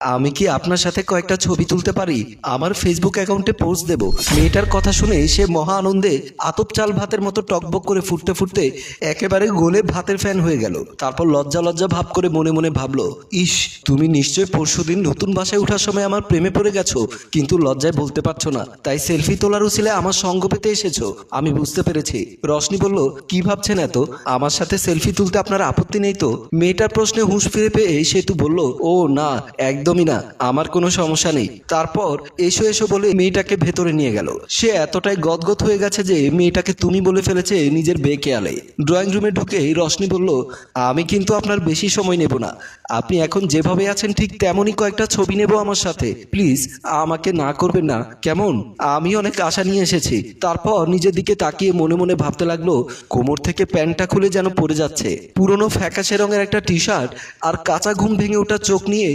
আমি কি আপনার সাথে কয়েকটা ছবি তুলতে পারি? আমার ফেসবুক অ্যাকাউন্টে পোস্ট দেব। মেয়েটার কথা শুনে সে মহা আনন্দে আতপ চাল ভাতের মতো টকবক করে ফুটতে ফুটতে একেবারে গোলে ভাতের ফ্যান হয়ে গেল। তারপর লজ্জা লজ্জা ভাব করে মনে মনে ভাবলো, ইস, তুমি নিশ্চয় পরশুদিন নতুন বাসায় ওঠার সময় আমার প্রেমে পড়ে গেছো, কিন্তু লজ্জায় বলতে পারছ না। তাই সেলফি তোলার উচিলে আমার সঙ্গ পেতে এসেছ। আমি বুঝতে পেরেছি। রশনি বলল, কি ভাবছেন এত? আমার সাথে সেলফি তুলতে আপনার আপত্তি নেই তো? মেয়েটার প্রশ্নে হুঁশ ফিরে পেয়ে সেতু বলল, ও না একদমই না, আমার কোনো সমস্যা নেই। তারপর এসো এসো বলে মেয়েটাকে ভেতরে নিয়ে গেল। সে এতটাই গদগদ হয়ে গেছে যে মেয়েটাকে তুমি বলে ফেলেছে নিজের বেকেয়ালে ড্রয়িং রুমে ঢুকে রশনি বলল, আমি কিন্তু আপনার বেশি সময় নেব না। আপনি এখন যেভাবে আছেন ঠিক তেমনই কয়েকটা ছবি নেব আমার সাথে। প্লিজ, আমাকে না করবেন না। কেমন? আমি অনেক আশা নিয়ে এসেছি। তারপর নিজের দিকে তাকিয়ে মনে মনে ভাবতে লাগল, কোমর থেকে প্যান্টটা খুলে যেন পড়ে যাচ্ছে। পুরনো ফ্যাকাশে রঙের একটা টি শার্ট আর কাঁচা ঘুম ভেঙে ওঠা চোখ নিয়ে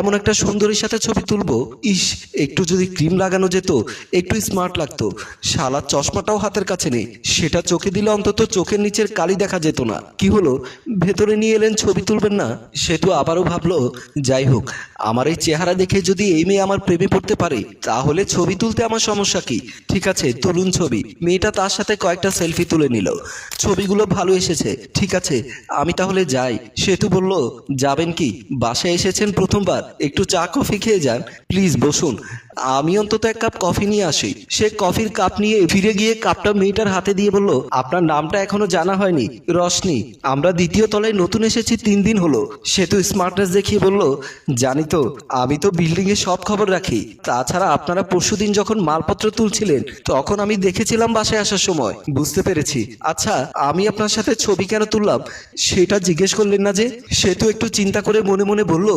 এমন একটা সুন্দরীর সাথে ছবি তুলবো? ইস, একটু যদি ক্রিম লাগানো যেত, একটু স্মার্ট লাগতো। শালার চশমাটাও হাতের কাছে নেই। সেটা চোখে দিলে অন্তত চোখের নিচের কালি দেখা যেত না। কি হলো? ভেতরে নিয়ে এলেন ছবি তুলবেন না? সে তো আবারও ভাবলো, যাই হোক, আমার এই চেহারা দেখে যদি এই মেয়ে আমার প্রেমে পড়তে পারে, তাহলে ছবি তুলতে আমার সমস্যা কি? ঠিক আছে, তুলুন ছবি। মেয়েটা তার সাথে কয়েকটা সেলফি তুলে নিল। ছবিগুলো ভালো এসেছে, ঠিক আছে, আমি তাহলে যাই। সেতু বলল, যাবেন কি? বাসায় এসেছেন প্রথমবার একটু চা কফি খেয়ে যান। প্লিজ বসুন। আমি অন্তত এক কাপ কফি নিয়ে আসি। সে কফির কাপ নিয়ে ফিরে গিয়ে কাপটা মেয়েটার হাতে দিয়ে বলল, আপনার নামটা এখনও জানা হয়নি, রশনি। আমরা দ্বিতীয় তলায় নতুন এসেছি, তিন দিন হলো। সেতু স্মার্টনেস দেখিয়ে বলল, জানি তো, আমি তো বিল্ডিং এ সব খবর রাখি। তাছাড়া আপনারা পরশুদিন যখন মালপত্র তুলছিলেন, তখন আমি দেখেছিলাম বাসায় আসার সময়। বুঝতে পেরেছি। আচ্ছা আমি আপনার সাথে ছবি কেন তুললাম? সেটা জিজ্ঞেস করলেন না যে? সেতু একটু চিন্তা করে মনে মনে বলল,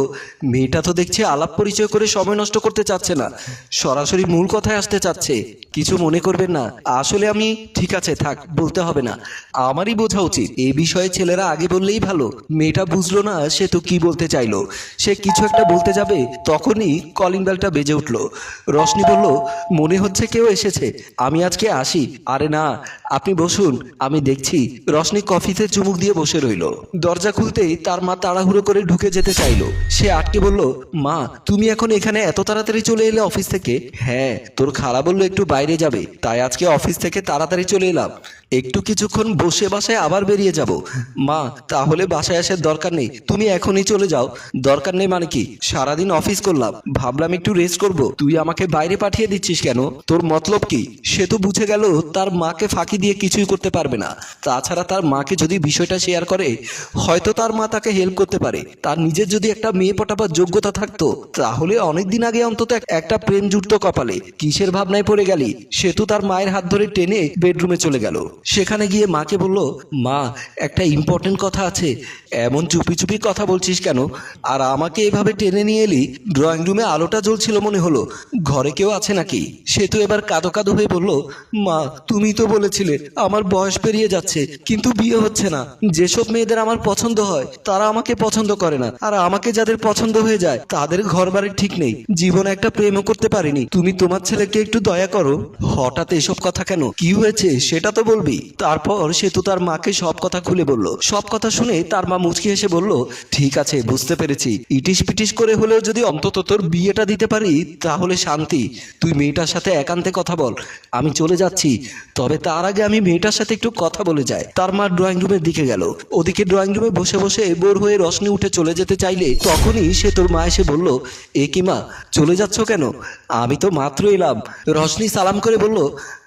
মেয়েটা তো দেখছি আলাপ পরিচয় করে সময় নষ্ট করতে চাচ্ছে না। সরাসরি মূল কথায় আসতে চাচ্ছে। কিছু মনে করবেন না। আসলে আমি ঠিক আছে, থাক, বলতে হবে না। আমারই বোঝা উচিত। এই বিষয়ে ছেলেরা আগে বললেই ভালো। মেয়েটা বুঝলো না, সে তো কি বলতে চাইলো? সে কিছু একটা বলতে যাবে, তখনই কলিং বেলটা বেজে উঠল। রশনি বলল, মনে হচ্ছে কেউ এসেছে। আমি আজকে আসি। আরে না, আপনি বসুন, আমি দেখছি। রশনি কফিতে চুমুক দিয়ে বসে রইল। দরজা খুলতেই তার মা তাড়াহুড়ো করে ঢুকে যেতে চাইলো। সে আটকে বলল, মা, তুমি এখন এখানে এত তাড়াতাড়ি চলে এলে অফিস থেকে? হ্যাঁ তোর খালা বলল একটু বাইরে যাবে। তাই আজকে অফিস থেকে তাড়াতাড়ি চলে এলাম। একটু কিছুক্ষণ বসে বাসায় আবার বেরিয়ে যাব। মা, তাহলে বাসায় আসার দরকার নেই। তুমি এখনই চলে যাও। দরকার নেই মানে কি? সারাদিন অফিস করলাম। ভাবলাম একটু রেস্ট করব। তুই আমাকে বাইরে পাঠিয়ে দিচ্ছিস কেন? তোর মতলব কি? সে তো বুঝে গেল তার মাকে ফাঁকি দিয়ে কিছুই করতে পারবে না। তাছাড়া তার মাকে যদি বিষয়টা শেয়ার করে, হয়তো তার মা তাকে হেল্প করতে পারে। তার নিজের যদি একটা মেয়ে পটাবার যোগ্যতা থাকতো, তাহলে অনেকদিন আগে অন্তত একটা প্রেম কপালে কিসের ভাবনায় পড়ে গেলি? সে তো তার মায়ের হাত ধরে টেনে বেডরুমে চলে গেল। সেখানে গিয়ে মাকে বলল, মা, একটা ইম্পর্টেন্ট কথা আছে। এমন চুপি চুপি কথা বলছিস কেন? আর আমাকে এভাবে টেনে নিয়ে এলি? ড্রয়িং রুমে আলোটা জ্বলছিল মনে হলো। ঘরে কেউ আছে নাকি? সে তো এবার কাদো কাদো হয়ে বলল, মা, তুমি তো বলেছিলে, আমার বয়স পেরিয়ে যাচ্ছে, কিন্তু বিয়ে হচ্ছে না। যেসব মেয়েদের আমার পছন্দ হয়, তারা আমাকে পছন্দ করে না। আর আমাকে যাদের পছন্দ হয়ে যায়, তাদের ঘর বাড়ির ঠিক নেই। জীবনে একটা প্রেমও করতে পারিনি। তুমি তোমার ছেলেকে একটু দয়া করো। হঠাৎ এসব কথা কেন? কি হয়েছে? সেটা তো বলবি। তারপর সে তো তার মাকে সব কথা খুলে বলল। সব কথা শুনে তার মা মুচকি হেসে বলল, ঠিক আছে, বুঝতে পেরেছি। ইটিস পিটিস করে হলেও যদি অন্তত তোর বিয়েটা দিতে পারি, তাহলে শান্তি। তুই মেয়েটার সাথে একান্তে কথা বল। আমি চলে যাচ্ছি। তবে তার আগে আমি মেয়েটার সাথে একটু কথা বলে যাই। তার মা ড্রয়িং রুমের দিকে গেল। ওদিকে ড্রয়িং রুমে বসে বসে বোর হয়ে রশনি উঠে চলে যেতে চাইলে, তখনই সে তোর মা এসে বলল, এ কি মা, চলে যাচ্ছ কেন? আমি তো মাত্র এলাম। রশনি সালাম করে বলল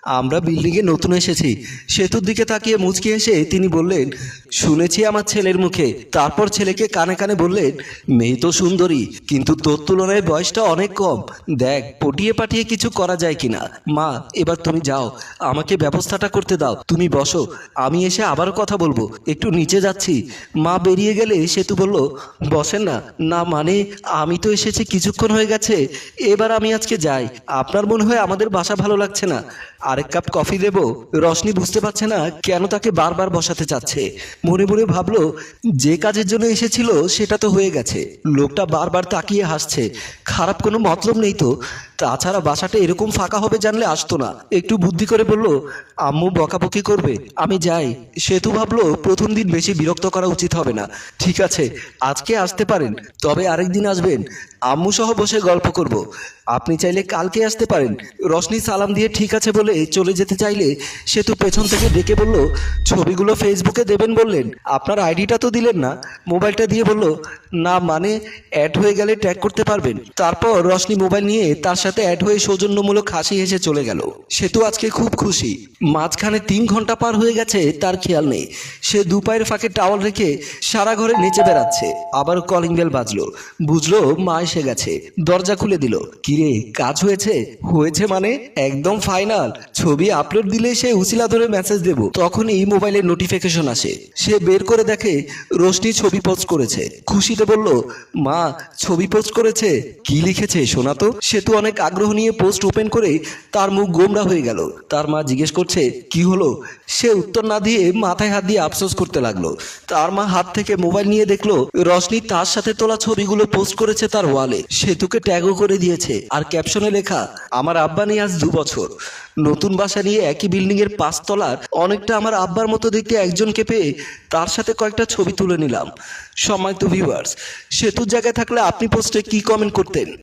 আমরা বিল্ডিংয়ে নতুন এসেছি। সেতুর দিকে তাকিয়ে মুচকি এসে তিনি বললেন, শুনেছি আমার ছেলের মুখে। তারপর ছেলেকে কানে কানে বললেন, মেয়ে তো সুন্দরী, কিন্তু তোর তুলনায় বয়সটা অনেক কম। দেখ, পটিয়ে পাঠিয়ে কিছু করা যায় কিনা। মা, এবার তুমি যাও, আমাকে ব্যবস্থাটা করতে দাও। তুমি বসো, আমি এসে আবারও কথা বলব, একটু নিচে যাচ্ছি। মা বেরিয়ে গেলে সেতু বলল, বসেন না। না মানে আমি তো এসেছি, কিছুক্ষণ হয়ে গেছে। এবার আমি আজকে যাই। আপনার মনে হয় আমাদের বাসা ভালো লাগছে না? আরেক কাপ কফি দেব? রশনি বুঝতে পারছে না কেন তাকে বারবার বসাতে চাচ্ছে। মনে মনে ভাবলো, যে কাজের জন্য এসেছিল সেটা তো হয়ে গেছে। লোকটা বারবার তাকিয়ে হাসছে। খারাপ কোনো মতলব নেই তো। তাছাড়া বাসাটা এরকম ফাঁকা হবে জানলে আসতো না। একটু বুদ্ধি করে বলল, আম্মু বকাবকি করবে, আমি যাই। সেতু ভাবলো, প্রথম দিন বেশি বিরক্ত করা উচিত হবে না। ঠিক আছে, আজকে আসতে পারেন, তবে আরেকদিন আসবেন। আম্মু সহ বসে গল্প করব। আপনি চাইলে কালকে আসতে পারেন। রশনি সালাম দিয়ে ঠিক আছে বলে চলে যেতে চাইলে সেতু পেছন থেকে ডেকে বলল, ছবিগুলো ফেসবুকে দেবেন বললেন। আপনার আইডিটা তো দিলেন না। মোবাইলটা দিয়ে বলল, না মানে অ্যাড হয়ে গেলে ট্র্যাক করতে পারবেন। তারপর রশনি মোবাইল নিয়ে তার সাথে অ্যাড হয়ে সৌজন্যমূলক হাসি হেসে চলে গেল। সেতু আজকে খুব খুশি। মাঝখানে তিন ঘণ্টা পার হয়ে গেছে, তার খেয়াল নেই। সে দু পায়ের ফাঁকে টাওয়াল রেখে সারা ঘরে নেচে বেড়াচ্ছে। আবার কলিং বেল বাজলো। বুঝলো মা এসে গেছে। দরজা খুলে দিল। কিরে, কাজ হয়েছে? হয়েছে মানে? একদম ফাইনাল ছবি আপলোড দিলে সে উচিলা ধরে মেসেজ দেব। তখনই মোবাইলের নোটিফিকেশন আসে। সে বের করে দেখে রোশনি ছবি পোস্ট করেছে। খুশিতে বলল, মা, ছবি পোস্ট করেছে? কি লিখেছে? শোনা তো। সে তো অনেক আগ্রহ নিয়ে পোস্ট ওপেন করে তার মুখ গোমরা হয়ে গেল। তার মা জিজ্ঞেস করছে, কি হলো? সে উত্তর না দিয়ে মাথায় হাত দিয়ে আফসোস করতে লাগল। তার মা হাত থেকে মোবাইল নিয়ে দেখল, রশনি তার সাথে তোলা ছবিগুলো পোস্ট করেছে তার ওয়ালে সেতুকে ট্যাগও করে দিয়েছে। আর ক্যাপশনে লেখা, আমার আব্বা নিয়ে আজ দু বছর নতুন বাসা নিয়ে একই বিল্ডিং এর পাঁচতলার অনেকটা আমার আব্বার মতো দেখতে একজনকে পেয়ে তার সাথে কয়েকটা ছবি তুলে নিলাম। সময় তো ভিউয়ার্স সেতুর জায়গায় থাকলে আপনি পোস্টে কি কমেন্ট করতেন?